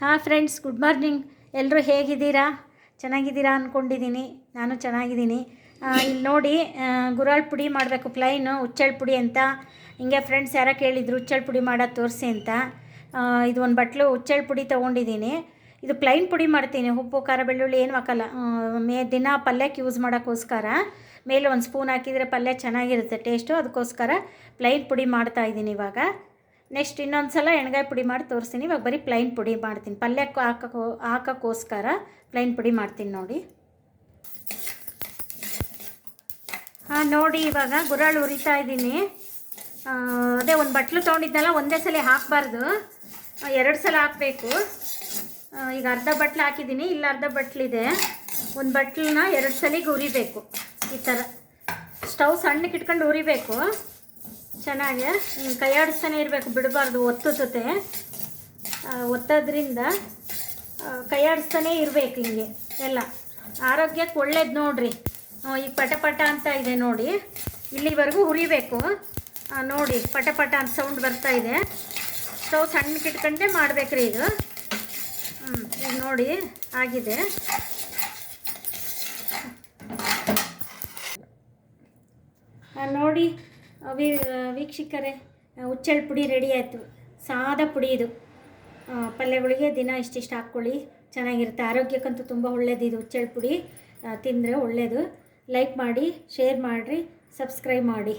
ಹಾಂ friends good morning ಎಲ್ಲರೂ ಹೇಗಿದ್ದೀರಾ? ಚೆನ್ನಾಗಿದ್ದೀರಾ ಅಂದ್ಕೊಂಡಿದ್ದೀನಿ ನಾನು ಚೆನ್ನಾಗಿದ್ದೀನಿ. ಇಲ್ಲಿ ನೋಡಿ ಗುರಾಳ್ ಪುಡಿ ಮಾಡಬೇಕು ಪ್ಲೈನು ಹುಚ್ಚೆಳ್ ಪುಡಿ ಅಂತ. ಹಿಂಗೆ ಫ್ರೆಂಡ್ಸ್ ಯಾರೋ ಕೇಳಿದ್ರು, ಹುಚ್ಚೆಳ್ ಪುಡಿ ಮಾಡೋದು ತೋರಿಸಿ ಅಂತ. ಇದು ಒಂದು ಬಟ್ಲು ಹುಚ್ಚೆಳ್ ಪುಡಿ ತೊಗೊಂಡಿದ್ದೀನಿ. ಇದು ಪ್ಲೈನ್ ಪುಡಿ ಮಾಡ್ತೀನಿ. ಉಪ್ಪು, ಖಾರ, ಬೆಳ್ಳುಳ್ಳಿ ಏನು ಹಾಕಲ್ಲ. ಮೇ, ದಿನ ಪಲ್ಯಕ್ಕೆ ಯೂಸ್ ಮಾಡೋಕ್ಕೋಸ್ಕರ. ಮೇಲೆ ಒಂದು ಸ್ಪೂನ್ ಹಾಕಿದರೆ ಪಲ್ಯ ಚೆನ್ನಾಗಿರುತ್ತೆ ಟೇಸ್ಟು ಅದಕ್ಕೋಸ್ಕರ ಪ್ಲೈನ್ ಪುಡಿ ಮಾಡ್ತಾ ಇದ್ದೀನಿ ಇವಾಗ. ನೆಕ್ಸ್ಟ್ ಇನ್ನೊಂದು ಸಲ ಎಣ್ಗಾಯಿ ಪುಡಿ ಮಾಡಿ ತೋರಿಸ್ತೀನಿ. ಇವಾಗ ಬರೀ ಪ್ಲೈನ್ ಪುಡಿ ಮಾಡ್ತೀನಿ. ಪಲ್ಯಕ್ಕೆ ಹಾಕೋ ಹಾಕೋಕ್ಕೋಸ್ಕರ ಪ್ಲೈನ್ ಪುಡಿ ಮಾಡ್ತೀನಿ ನೋಡಿ. ಹಾಂ, ನೋಡಿ ಇವಾಗ ಗುರಾಳು ಉರಿತಾ ಇದ್ದೀನಿ. ಅದೇ ಒಂದು ಬಟ್ಲು ತೊಗೊಂಡಿದ್ನಲ್ಲ, ಒಂದೇ ಸಲ ಹಾಕಬಾರ್ದು. ಎರಡು ಸಲ ಹಾಕಬೇಕು. ಈಗ ಅರ್ಧ ಬಟ್ಲು ಹಾಕಿದ್ದೀನಿ. ಇಲ್ಲ, ಅರ್ಧ ಬಟ್ಲಿದೆ ಒಂದು ಬಟ್ಲನ್ನ ಎರಡು ಸಲಿಗೆ ಉರಿಬೇಕು. ಈ ಥರ ಸ್ಟವ್ ಸಣ್ಣಕ್ಕೆ ಇಟ್ಕೊಂಡು ಉರಿಬೇಕು. ಚೆನ್ನಾಗಿ. ಕೈಯಾಡಿಸ್ತಾನೆ ಇರಬೇಕು, ಬಿಡಬಾರ್ದು ಜೊತೆ. ಒತ್ತೋದ್ರಿಂದ ಕೈಯಾಡಿಸ್ತಾನೆ ಇರಬೇಕು ಹಿಂಗೆ ಎಲ್ಲ. ಆರೋಗ್ಯಕ್ಕೆ ಒಳ್ಳೇದು ನೋಡಿರಿ. ಈಗ ಪಟ ಪಟ ಅಂತ ಇದೆ ನೋಡಿ. ಇಲ್ಲಿವರೆಗೂ ಹುರಿಬೇಕು. ನೋಡಿ ಪಟ ಪಟ ಅಂತ ಸೌಂಡ್ ಬರ್ತಾ ಇದೆ. ಸ್ಟವ್ ಸಣ್ಣಕ್ಕೆ ಇಟ್ಕೊಂಡೆ ಮಾಡ್ಬೇಕ್ರಿ ಇದು. ಹ್ಞೂ ಈಗ ನೋಡಿ, ಆಗಿದೆ. ನೋಡಿ ವೀ ವೀಕ್ಷಕರೇ ಹುಚ್ಚೆಳ್ ಪುಡಿ ರೆಡಿ ಆಯಿತು. ಸಾದ ಪುಡಿ ಇದು. ಪಲ್ಯಗಳಿಗೆ ದಿನ ಇಷ್ಟಿಷ್ಟು ಹಾಕ್ಕೊಳ್ಳಿ. ಚೆನ್ನಾಗಿರುತ್ತೆ. ಆರೋಗ್ಯಕ್ಕಂತೂ ತುಂಬ ಒಳ್ಳೇದು ಇದು ಹುಚ್ಚೆಳ್ ಪುಡಿ. ತಿಂದರೆ ಒಳ್ಳೆಯದು ಲೈಕ್ ಮಾಡಿ ಶೇರ್ ಮಾಡಿರಿ ಸಬ್ಸ್ಕ್ರೈಬ್ ಮಾಡಿ.